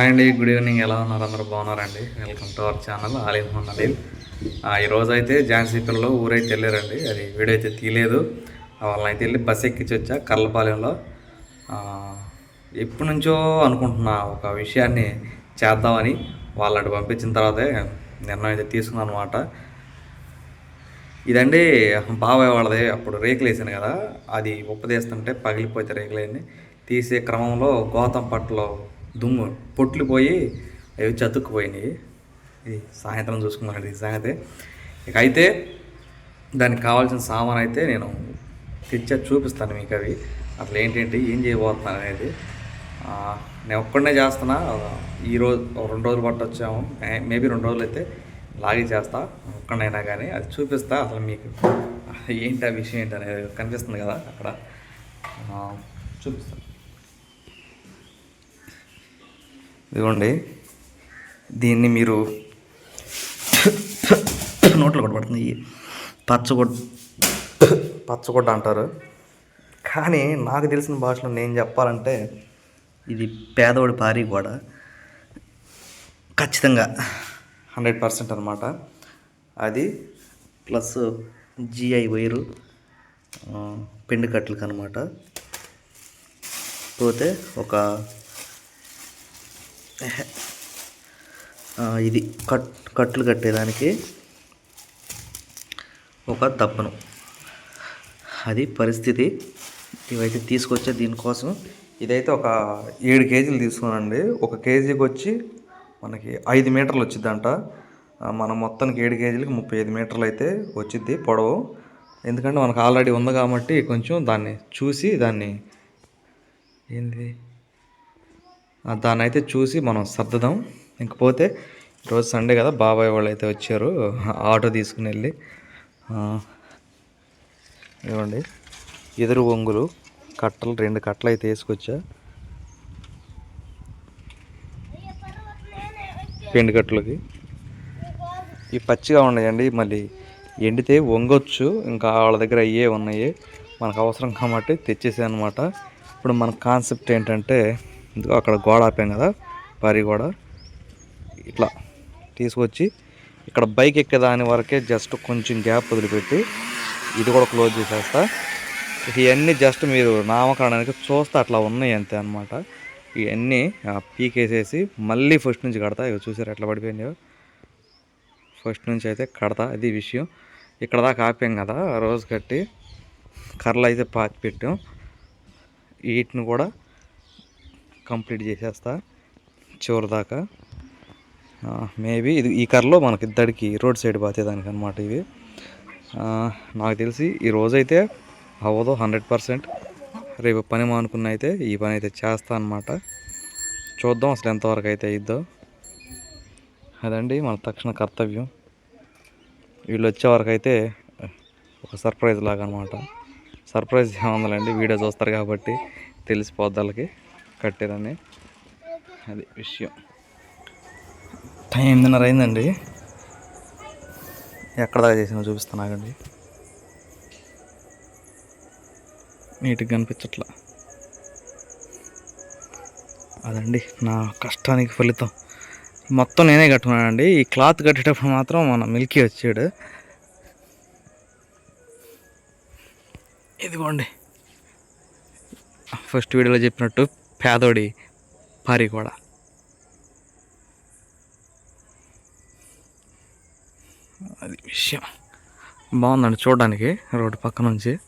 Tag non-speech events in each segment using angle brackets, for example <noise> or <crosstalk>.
Hi అండి good evening. ఎలా ఉన్నారు? అందరూ బాగున్నారండి? వెల్కమ్ టు అవర్ ఛానల్ ఆలయం నలీల్ ఈరోజు అయితే ఝాన్సీ పిల్లలు ఊరైతే వెళ్ళారండి. అది వీడియో అయితే తీయలేదు. వాళ్ళని అయితే వెళ్ళి బస్ ఎక్కించి వచ్చా కర్లపాలెంలో ఎప్పటి నుంచో అనుకుంటున్నా ఒక విషయాన్ని చేద్దామని వాళ్ళని పంపించిన తర్వాతే నిర్ణయం అయితే తీసుకున్నాను అనమాట ఇదండి బాబాయ్ వాళ్ళది. అప్పుడు రేకులు వేసాను కదా అది ఉప్పదీస్తుంటే పగిలిపోతే రేకులన్నీ తీసే క్రమంలో గోతంపట్లో దుమ్ము పొట్లు పోయి అవి చతుక్కుపోయినాయి. ఇది సాయంత్రం చూసుకున్నాను ఈ సంగతి. ఇక అయితే దానికి కావాల్సిన సామాన్ అయితే నేను తెచ్చా చూపిస్తాను మీకు అవి. అసలు ఏంటంటే ఏం చేయబోతున్నాను అనేది. నేను ఒక్కడనే చేస్తున్నా. ఈరోజు రెండు రోజులు పట్టొచ్చాము మేబీ రెండు రోజులు అయితే లాగి చేస్తా. ఒక్కడైనా కానీ అది చూపిస్తా. అసలు మీకు ఏంటి ఆ విషయం ఏంటి అనేది కనిపిస్తుంది కదా అక్కడ. చూపిస్తాను ఇదిగోండి. దీన్ని మీరు నోట్లో కొట్టబడుతుంది. పడుతుంది పచ్చగొడ్ పచ్చగొడ్డ అంటారు. కానీ నాకు తెలిసిన భాషలో నేను చెప్పాలంటే ఇది పేదవాడి భారీ కూడా ఖచ్చితంగా హండ్రెడ్ పర్సెంట్ అనమాట అది ప్లస్ జిఐ వైరు పెండు కట్లకి అనమాట పోతే ఒక ఇది కట్ కట్లు కట్టేదానికి ఒక దప్పను అది పరిస్థితి. ఇవైతే తీసుకొచ్చే దీనికోసం ఇదైతే ఒక ఏడు కేజీలు తీసుకున్నానండి ఒక కేజీకి వచ్చి మనకి ఐదు మీటర్లు వచ్చిందంట మన మొత్తానికి ఏడు కేజీలకి ముప్పై ఐదు మీటర్లు అయితే వచ్చిద్ది పొడవు. ఎందుకంటే మనకు ఆల్రెడీ ఉంది కాబట్టి కొంచెం దాన్ని చూసి దాన్ని ఏంది? దాన్ని అయితే చూసి మనం సర్దుదాం. ఇంకపోతే ఈరోజు సండే కదా బాబాయ్ వాళ్ళు అయితే వచ్చారు. ఆటో తీసుకుని వెళ్ళి ఇవ్వండి. ఎదురు ఒంగులు కట్టలు రెండు కట్టలు అయితే వేసుకొచ్చా. పెండు కట్టలకి. ఇవి పచ్చిగా ఉన్నాయండి మళ్ళీ ఎండితే వంగొచ్చు ఇంకా వాళ్ళ దగ్గర అయ్యే ఉన్నాయి. మనకు అవసరం కాబట్టి తెచ్చేసాను అనమాట ఇప్పుడు మన కాన్సెప్ట్ ఏంటంటే ఇదిగో అక్కడ గోడ ఆపాం కదా భారీ గోడ. ఇట్లా తీసుకొచ్చి ఇక్కడ బైక్ ఎక్కేదాని వరకే జస్ట్ కొంచెం గ్యాప్ వదిలిపెట్టి ఇది కూడా క్లోజ్ చేసేస్తా. ఇవన్నీ జస్ట్ మీరు నామకరణానికి చూస్తే అట్లా ఉన్నాయి అంతే అనమాట ఇవన్నీ పీకేసేసి మళ్ళీ ఫస్ట్ నుంచి కడతా. ఇక చూసారు ఎట్లా పడిపోయినాయో ఫస్ట్ నుంచి అయితే కడతా అది విషయం. ఇక్కడ దాకా ఆపాం కదా ఆ రోజు కట్టి కర్రలు అయితే పాతి పెట్టాం. వీటిని కూడా కంప్లీట్ చేసేస్తా. చివరి దాకా. మేబీ ఇది ఈ కర్రలో మనకి ఇద్దరికి రోడ్ సైడ్ బాతేదానికి అనమాట ఇవి నాకు తెలిసి ఈ రోజైతే అవ్వదు హండ్రెడ్ పర్సెంట్. రేపు పని మానుకున్న అయితే ఈ పని అయితే చేస్తా అనమాట చూద్దాం అసలు ఎంతవరకు అయితే ఇద్దో అదండి మన తక్షణ కర్తవ్యం. వీళ్ళు వచ్చేవరకు అయితే ఒక సర్ప్రైజ్ లాగా అనమాట సర్ప్రైజ్ ఏముందండి వీడియో చూస్తారు కాబట్టి తెలిసిపోద్ది వాళ్ళకి. కట్టారని. అది విషయం. టైం ఎనిమిదిన్నర అయిందండి. ఎక్కడ దాకా చేసినా చూపిస్తాను ఆగండి నీట్గా కనిపించట్లా. అదండి నా కష్టానికి ఫలితం. మొత్తం నేనే కట్టుకున్నానండి. ఈ క్లాత్ కట్టేటప్పుడు మాత్రం మన మిల్కీ వచ్చాడు. ఇదిగోండి. ఫస్ట్ వీడియోలో చెప్పినట్టు పేదోడి భార్య కూడా. అది విషయం. బాగుందండి చూడడానికి రోడ్డు పక్క నుంచి.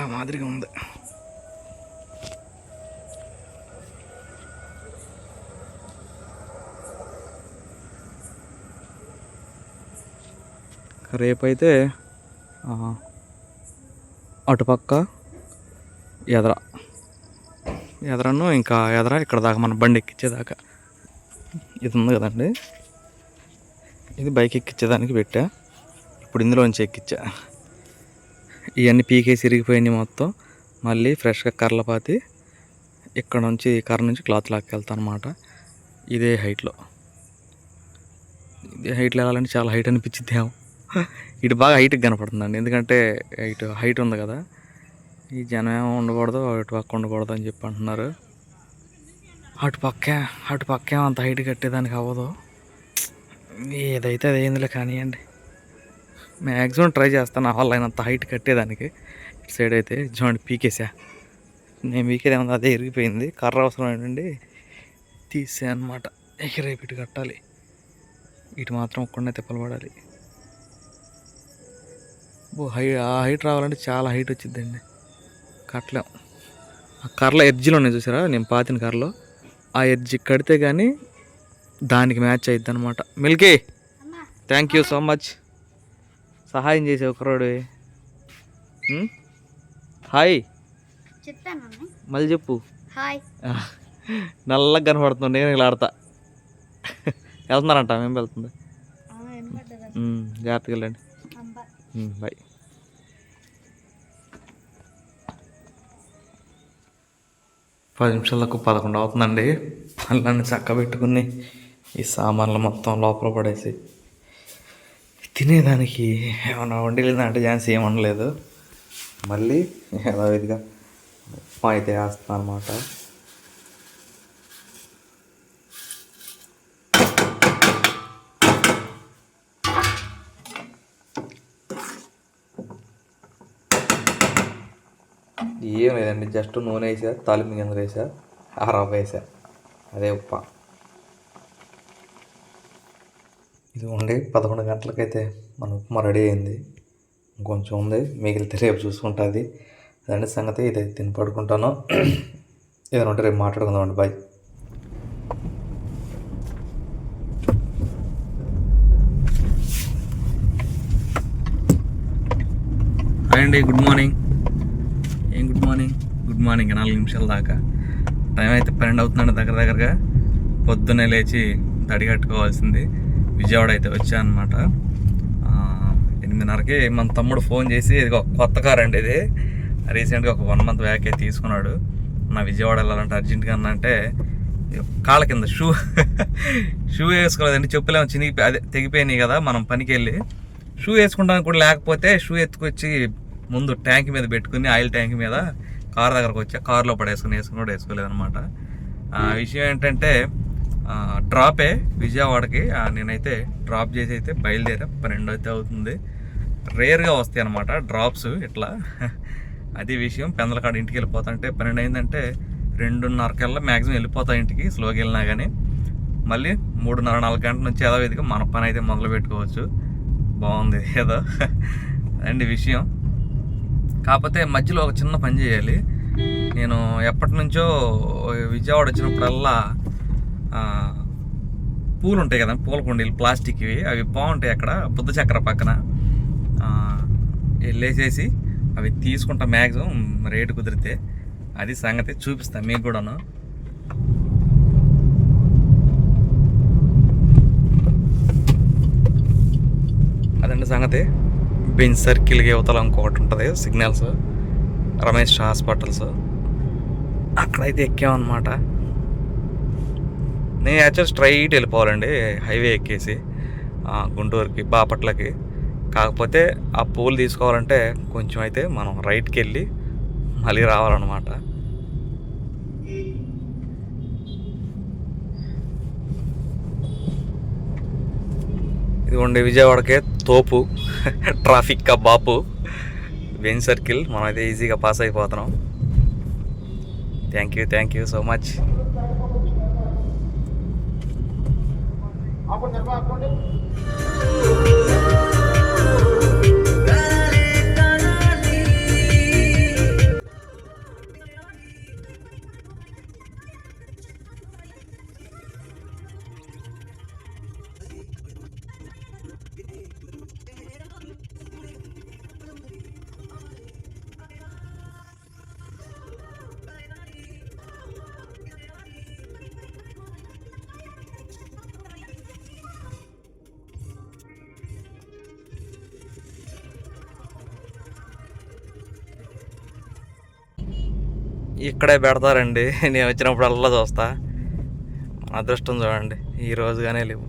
ఆ మాదిరిగా ఉంది. రేపైతే అటుపక్క ఎదర. ఎదరను ఇంకా ఎదర ఇక్కడ దాకా మన బండి ఎక్కించేదాకా ఇది ఉంది కదండి. ఇది బైక్ ఎక్కించేదానికి పెట్టా. ఇప్పుడు ఇందులోంచి ఎక్కించా ఇవన్నీ పీకేసి ఇరిగిపోయినాయి మొత్తం. మళ్ళీ ఫ్రెష్గా కర్రలపాతి ఇక్కడ నుంచి కర్ర నుంచి క్లాత్ లాక్కెళ్తాను అనమాట ఇదే హైట్లో. ఇదే హైట్లో వెళ్ళాలంటే చాలా హైట్ అనిపించింది ఏమో ఇటు బాగా హైట్కి కనపడుతుందండి. ఎందుకంటే ఇటు హైట్ ఉంది కదా. ఈ జనం ఏమో ఉండకూడదు అటు పక్క ఉండకూడదు అని చెప్పి అంటున్నారు. అటు పక్కే అటు పక్క ఏమో అంత హైట్ కట్టేదానికి అవ్వదు. ఏదైతే అది ఏందిలే కానివ్వండి. మ్యాక్సిమం ట్రై చేస్తాను నా అంత అయినంత హైట్ కట్టేదానికి. ఇటు సైడ్ అయితే చూడండి పీకేసా. నేను పీకేది ఏమన్నా అదే ఇరిగిపోయింది. కర్ర అవసరం ఏంటండి? తీసే అనమాట ఎగిరేపు రేపు ఇటు కట్టాలి. ఇటు మాత్రం ఒక్కడనే తిప్పలు పడాలి. హై ఆ హైట్ రావాలంటే చాలా హైట్ వచ్చిందండి కట్టలేం ఆ కర్రలో ఎడ్జ్లో ఉన్నాయి చూసారా? నేను పాతిన కర్రలో. ఆ ఎడ్జ్ కడితే కానీ దానికి మ్యాచ్ అయ్యిద్ది అనమాట Milky thank you so much సహాయం చేసే ఒకరోడు. హాయ్. మళ్ళీ చెప్పు. నల్లగా కనపడుతుంది నేను ఇలా ఆడతా వెళ్తున్నారంట మేము వెళ్తుంది. జాగ్రత్తగా వెళ్ళండి. బాయ్ పది నిమిషాలకు పదకొండు అవుతుందండి. పళ్ళని చక్క పెట్టుకుని ఈ సామాన్లు మొత్తం లోపల పడేసి తినేదానికి ఏమన్నా అంటే ఛాన్స్ ఏమనలేదు. మళ్ళీ యథావిధిగా ఉప్మా అయితే వేస్తాను అనమాట ఏం లేదండి జస్ట్ నూనె వేసా తాలింపు గింజలు వేసా ఆరవ వేసా. అదే ఉప్ప ఇది ఉండి పదకొండు గంటలకైతే మన ఉప్మా రెడీ అయింది. ఇంకొంచెం ఉంది మిగిలితే రేపు చూసుకుంటుంది. అదండి సంగతి ఇది తిని పడుకుంటాను. ఏదైనా ఉంటే రేపు మాట్లాడుకుందామండి బాయ్. హాయ్ అండి గుడ్ మార్నింగ్. ఏం గుడ్ మార్నింగ్? గుడ్ మార్నింగ్ నాలుగు నిమిషాల దాకా. టైం అయితే పన్నెండు అవుతుందండి దగ్గర దగ్గరగా. పొద్దున్నే లేచి తడి కట్టుకోవాల్సింది. విజయవాడ అయితే వచ్చానమాట ఎనిమిదిన్నరకి మన తమ్ముడు ఫోన్ చేసి ఇది ఒక కొత్త కార్ అండి ఇది. రీసెంట్గా ఒక వన్ మంత్ బ్యాక్ అయితే తీసుకున్నాడు. నా విజయవాడ వెళ్ళాలంటే అర్జెంట్గా అంటే కాళ్ళ కింద షూ. షూ వేసుకోలేదండి చెప్పులేమో చినిగిపోయి అదే తెగిపోయినాయి కదా మనం పనికి వెళ్ళి షూ వేసుకుంటానికి కూడా లేకపోతే షూ ఎత్తుకొచ్చి ముందు ట్యాంక్ మీద పెట్టుకుని ఆయిల్ ట్యాంక్ మీద కార్ దగ్గరకు వచ్చా కారులో పడేసుకుని వేసుకుని కూడా వేసుకోలేదనమాట ఆ విషయం ఏంటంటే డ్రాపే విజయవాడకి నేనైతే డ్రాప్ చేసి అయితే బయలుదేరా పన్నెండు అయితే అవుతుంది. రేర్గా వస్తాయి అనమాట డ్రాప్స్ ఇట్లా. అది విషయం పెందలకాడ ఇంటికి వెళ్ళిపోతాంటే పన్నెండు అయిందంటే రెండున్నరకల్లా మ్యాక్సిమం వెళ్ళిపోతా ఇంటికి స్లోకి వెళ్ళినా కానీ మళ్ళీ మూడున్నర నాలుగు గంటల నుంచి యథావిధిగా మన పని అయితే మొదలు పెట్టుకోవచ్చు బాగుంది ఏదో. అండి విషయం. కాకపోతే మధ్యలో ఒక చిన్న పని చేయాలి. నేను ఎప్పటి నుంచో విజయవాడ వచ్చినప్పుడల్లా పూలు ఉంటాయి కదా పూల కుండీలు ప్లాస్టిక్వి అవి బాగుంటాయి అక్కడ బుద్ధ చక్ర పక్కన. వెళ్ళేసేసి అవి తీసుకుంటా మ్యాక్సిమం రేటు కుదిరితే అది సంగతి చూపిస్తాను మీకు కూడాను. అదండి సంగతి. బెంచ్ సర్కిల్కి యువతల ఇంకొకటి ఉంటుంది సిగ్నల్స్. రమేష్ హాస్పిటల్స్. అక్కడైతే ఎక్కామన్నమాట. నేను యాక్చువల్ స్ట్రైట్ వెళ్ళిపోవాలండి హైవే ఎక్కేసి గుంటూరుకి బాపట్లకి. కాకపోతే ఆ పూలు తీసుకోవాలంటే కొంచెం అయితే మనం రైట్కి వెళ్ళి మళ్ళీ రావాలన్నమాట. ఇదిగోండి విజయవాడకే తోపు ట్రాఫిక్ కా బాపు బెంచ్ సర్కిల్ మనం అయితే ఈజీగా పాస్ అయిపోతున్నాం. Thank you thank you so much ఇక్కడే పెడతారండి. నేను వచ్చినప్పుడల్లా చూస్తా. అదృష్టం చూడండి. ఈ కానీ లేవు.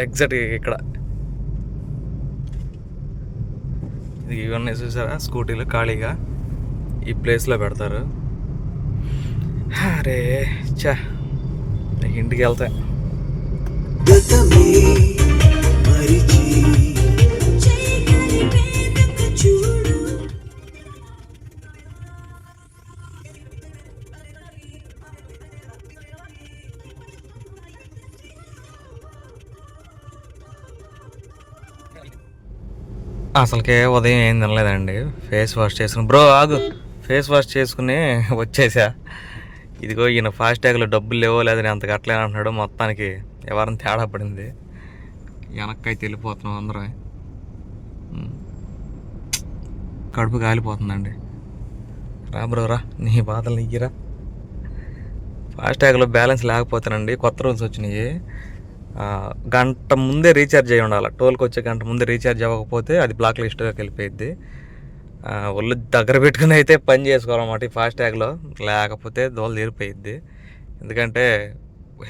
ఎగ్జాక్ట్ ఇక్కడ. ఇది ఇవన్నీ చూసారా? స్కూటీలు ఖాళీగా. ఈ ప్లేస్లో పెడతారు. అరే చా ఇంటికి వెళ్తా. మరి చూడు. అసలుకే ఉదయం ఏం తినలేదండి. ఫేస్ వాష్ చేసుకుని బ్రో ఆగు. ఫేస్ వాష్ చేసుకుని <laughs> వచ్చేసా. ఇదిగో ఈయన ఫాస్ట్ ట్యాగ్లో డబ్బులు లేవో లేదని అంత కట్టలేని అంటున్నాడు మొత్తానికి. ఎవరిని తేడా పడింది. వెనక్కైతే వెళ్ళిపోతున్నాం అందరం. కడుపు కాలిపోతుందండి. రా బ్రో రా. నీ బాధలు నీకిరా. ఫాస్ట్ ట్యాగ్లో బ్యాలెన్స్ లేకపోతేనండి కొత్త రూల్స్ వచ్చినాయి. గంట ముందే రీఛార్జ్ అయి ఉండాలి. టోల్కి వచ్చే గంట ముందే రీఛార్జ్ అవ్వకపోతే అది బ్లాక్ లిస్ట్లోకి వెళ్ళిపోయింది ఒళ్ళు దగ్గర పెట్టుకుని అయితే పని చేసుకోవాలన్నమాట ఈ ఫాస్ట్ ట్యాగ్లో. లేకపోతే దోలు తీరిపోయిద్ది. ఎందుకంటే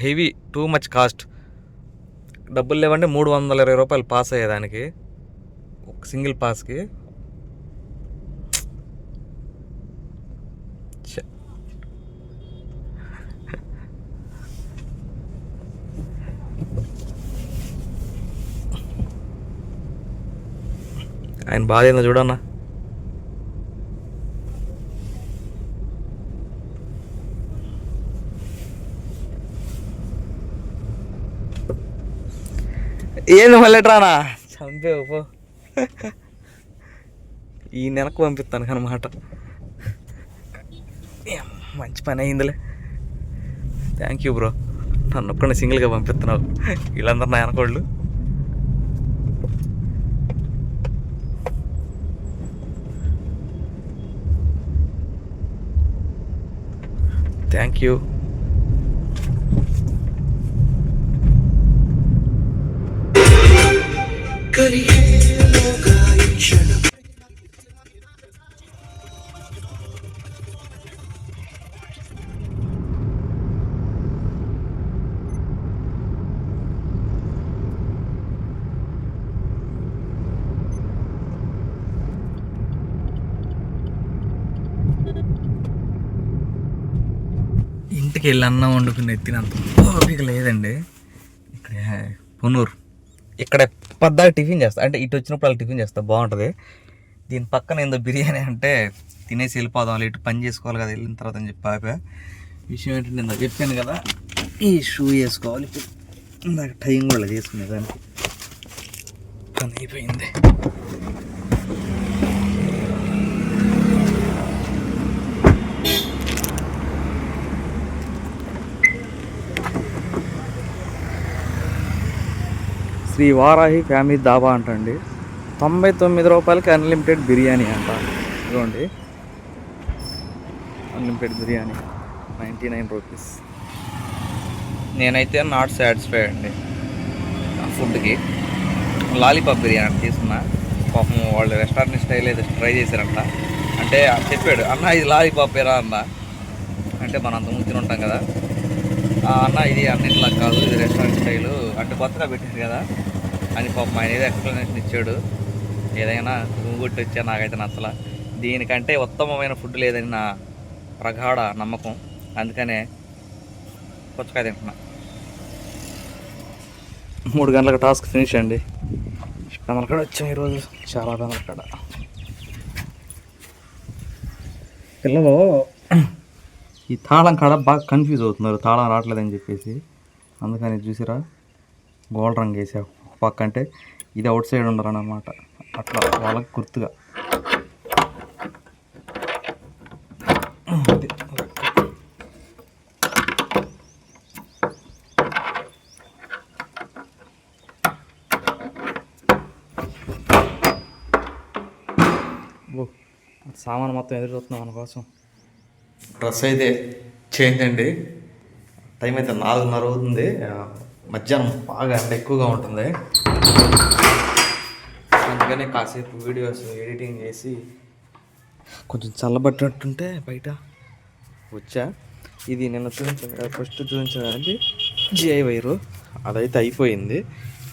హెవీ టూ మచ్ కాస్ట్. డబ్బులు లేవంటే మూడు వందల ఇరవై రూపాయలు పాస్ అయ్యేదానికి. ఒక సింగిల్ పాస్కి ఆయన బాధ ఏందో చూడన్నా. ఏంది మళ్ళీ రానా? చంపేవు పో. ఈ నెలకు పంపిస్తాను అనమాట మంచి పని అయిందిలే. థ్యాంక్ యూ బ్రో నన్ను ఒక్కడిని సింగిల్గా పంపిస్తున్నావు. వీళ్ళందరూ నా వెనకోళ్ళు. థ్యాంక్ యూ కలిగేలోగా ఈ ఇంటికి వెళ్ళి అన్నం వండుకుని ఎత్తినంత ఓపిక లేదండి. ఇక్కడ పునూరు. ఇక్కడ పెద్దగా టిఫిన్ చేస్తా అంటే ఇటు వచ్చినప్పుడు అలా టిఫిన్ చేస్తా బాగుంటుంది. దీని పక్కన ఏందో బిర్యానీ అంటే తినేసి వెళ్ళిపోదాం ఇటు పని చేసుకోవాలి కదా వెళ్ళిన తర్వాత అని చెప్పి ఆపా. విషయం ఏంటంటే నేను చెప్పాను కదా ఈ షూ వేసుకోవాలి. ఇప్పుడు టైం కూడా చేసుకునేదానికి పని అయిపోయింది. శ్రీ వారాహి ఫ్యామిలీ దాబా అంటండి. తొంభై తొమ్మిది రూపాయలకి అన్లిమిటెడ్ బిర్యానీ అంట. ఇదిగోండి. Unlimited biryani ninety nine rupees. నేనైతే నాట్ సాటిస్ఫై అండి. ఆ ఫుడ్కి లాలీపాప్ బిర్యానీ తీసుకున్నా. పాపం వాళ్ళు రెస్టారెంట్ స్టైల్ అయితే ట్రై చేశారంట. అంటే చెప్పాడు అన్న ఇది లాలీపాప్ ఎరా అన్న. అంటే మనం అంత ముందు ఉంటాం కదా. అన్న ఇది అన్నింటిలా కాదు ఇది రెస్టారెంట్ స్టైలు అంటే కొత్తగా పెట్టారు కదా. అని పాపం ఆయన ఏదో ఎక్స్ప్లెనేషన్ ఇచ్చాడు. ఏదైనా గుంగుట్టి వచ్చా నాకైతే నచ్చల. దీనికంటే ఉత్తమమైన ఫుడ్ లేదని నా ప్రగాఢ నమ్మకం. అందుకనే పుచ్చకాయ తింటున్నా. మూడు గంటలకు టాస్క్ ఫినిష్ అండి. పెనలకాడ వచ్చాం ఈరోజు. చాలా పెనలకాడ పిల్లలు ఈ తాళం కాడ బాగా కన్ఫ్యూజ్ అవుతున్నారు. తాళం రావట్లేదని చెప్పేసి. అందుకని చూసిరా గోల్డ్ రంగు వేసావు. పక్క అంటే ఇది అవుట్ సైడ్ ఉండరు అన్నమాట అట్లా వాళ్ళకి గుర్తుగా. సామాన్ మొత్తం ఎదురు చూస్తున్నాం మన కోసం. డ్రెస్ అయితే చేంజ్ అండి. టైం అయితే నాలుగున్నర అవుతుంది. మధ్యాహ్నం బాగా ఎండ ఎక్కువగా ఉంటుంది. అందుకనే కాసేపు వీడియోస్ ఎడిటింగ్ చేసి కొంచెం చల్లబట్టినట్టుంటే బయట వచ్చా. ఇది నిన్న చూపించాను ఫస్ట్ చూపించానండి జిఐ వైరు. అదైతే అయిపోయింది.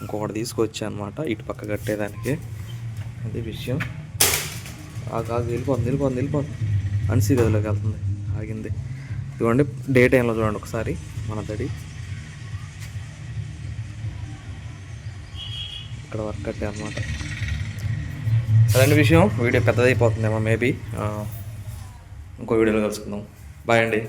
ఇంకొకటి తీసుకొచ్చా అనమాట ఇటు పక్క కట్టేదానికి. అది విషయం. ఆ కాదు వెళ్ళిపోతుంది వెళ్ళిపోతుంది వెళ్ళిపోతుంది అన్సీ గదిలోకి వెళ్తుంది ఆగింది. ఇదిగోండి డే టైంలో చూడండి ఒకసారి మన దడి అక్కడ వర్క్ కట్టే అనమాట అదండి విషయం వీడియో పెద్దదైపోతుందేమో మేబీ ఇంకో వీడియోలో కలుసుకుందాం. బాయ్ అండి.